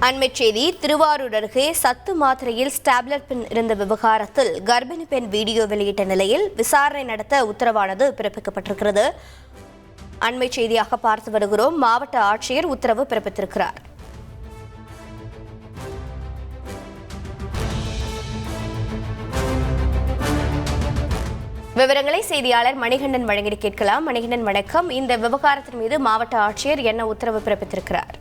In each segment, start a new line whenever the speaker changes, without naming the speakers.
அண்மைச் செய்தி திருவாரூர் அருகே சத்து மாத்திரையில் ஸ்டாப்லர் பெண் இருந்த விவகாரத்தில் கர்ப்பிணி பெண் வீடியோ வெளியிட்ட நிலையில் விசாரணை நடத்த உத்தரவானது பிறப்பிக்கப்பட்டிருக்கிறது. அண்மை செய்தியாக பார்த்து வருகிறோம். மாவட்ட ஆட்சியர் உத்தரவு பிறப்பித்திருக்கிறார். விவரங்களை செய்தியாளர் மணிகண்டன் வழங்கி கேட்கலாம். மணிகண்டன் வணக்கம். இந்த விவகாரத்தின் மீது மாவட்ட ஆட்சியர் என்ன உத்தரவு பிறப்பித்திருக்கிறார்?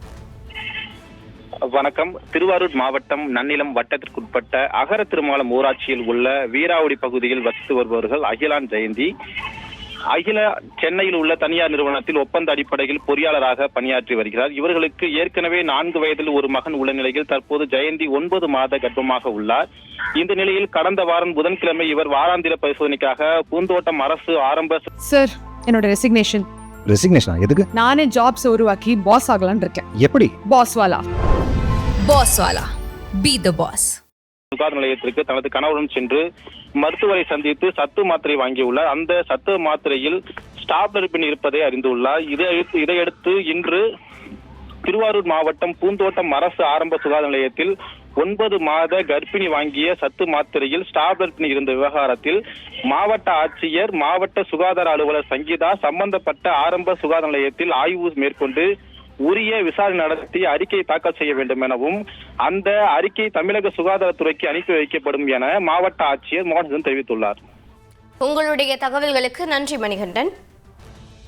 வணக்கம். திருவாரூர் மாவட்டம் நன்னிலம் வட்டத்திற்குட்பட்ட அகர திருமாலம் ஊராட்சியில் உள்ள வீராவடி பகுதியில் வசித்து வருபவர்கள் அகிலான் ஜெயந்தி. அகில சென்னையில் உள்ள தனியார் நிறுவனத்தில் ஒப்பந்த அடிப்படையில் பொறியாளராக பணியாற்றி வருகிறார். இவர்களுக்கு ஏற்கனவே நான்கு வயதில் ஒரு மகன் உள்ள நிலையில் தற்போது ஜெயந்தி ஒன்பது மாத கர்ப்பமாக உள்ளார். இந்த நிலையில் கடந்த வாரம் புதன்கிழமை இவர் வாராந்திர பரிசோதனைக்காக பூந்தோட்டம் அரசு ஆரம்ப
சார் என்னோட ரெசிக்னேஷன்
ரெசிக்னேஷனா எதுக்கு?
நானே ஜாப்ஸ் உருவாக்கி பாஸ் ஆகலாம்னு இருக்கேன்.
எப்படி?
பாஸ் வாலா.
பாஸ் வாலா. பி த பாஸ்
சுகாதார நிலையத்திற்கு தனது கணவருடன் சென்று மருத்துவரை சந்தித்து சத்து மாத்திரை வாங்கியுள்ளார். அந்த சத்து மாத்திரையில் ஸ்டாப்லர் பின் இருப்பதை அறிந்துள்ளார். இதை இதையடுத்து இன்று திருவாரூர் மாவட்டம் பூந்தோட்டம் அரசு ஆரம்ப சுகாதார நிலையத்தில் ஒன்பது மாத கர்ப்பிணி வாங்கிய சத்து மாத்திரையில் ஸ்டாப்லர்பின் இருந்த விவகாரத்தில் மாவட்ட ஆட்சியர் மாவட்ட சுகாதார அலுவலர் சங்கீதா சம்பந்தப்பட்ட ஆரம்ப சுகாதார நிலையத்தில் ஆய்வு மேற்கொண்டு உரிய விசாரணை நடத்தி அறிக்கை தாக்கல் செய்ய வேண்டும் எனவும் அந்த அறிக்கை தமிழக சுகாதாரத்துறைக்கு அனுப்பி வைக்கப்படும் என மாவட்ட ஆட்சியர் மோகன் தெரிவித்துள்ளார்.
உங்களுடைய தகவல்களுக்கு நன்றி மணிகண்டன்.